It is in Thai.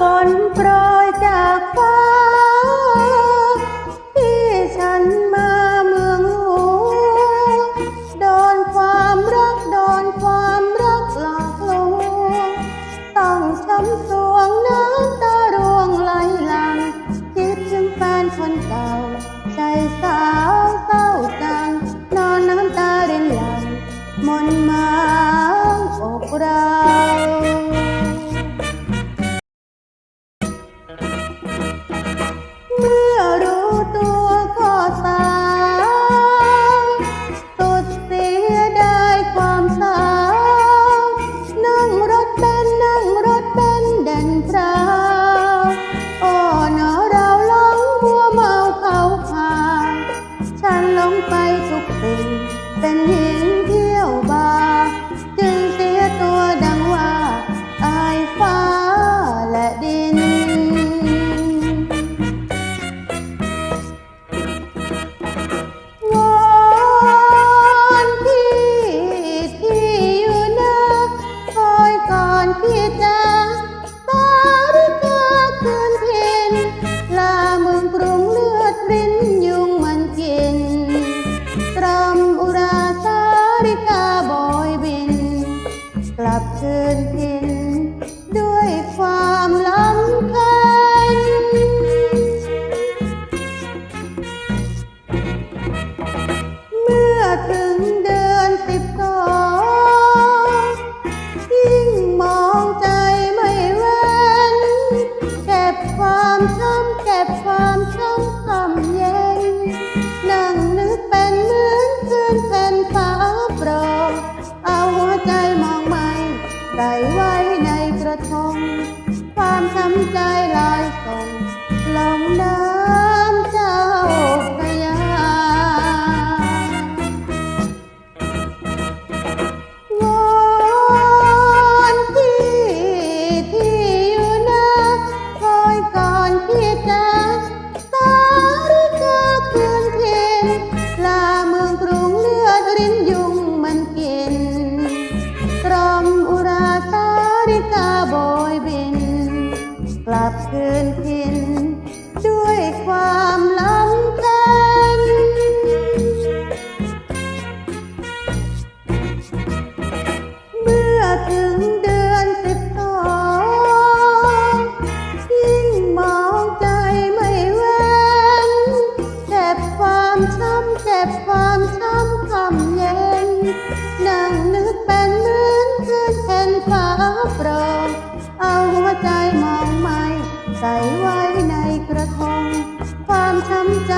ฝนโปรยจากฟ้า ม พี่จะสาริกาคืนพินลาเมืองกรุงเลือดริ้นยุงมันกินตรอมอุราสาริกาโบยบิน กลับคืนพิน ด้วยความลำ บความช้ำคำเย็น นั่งนึกเป็นเหมือนคืนเห็นฟ้าโปร่งเอาหัวใจมองไม่ ใส่ไว้ในกระทง ความช้ำใจ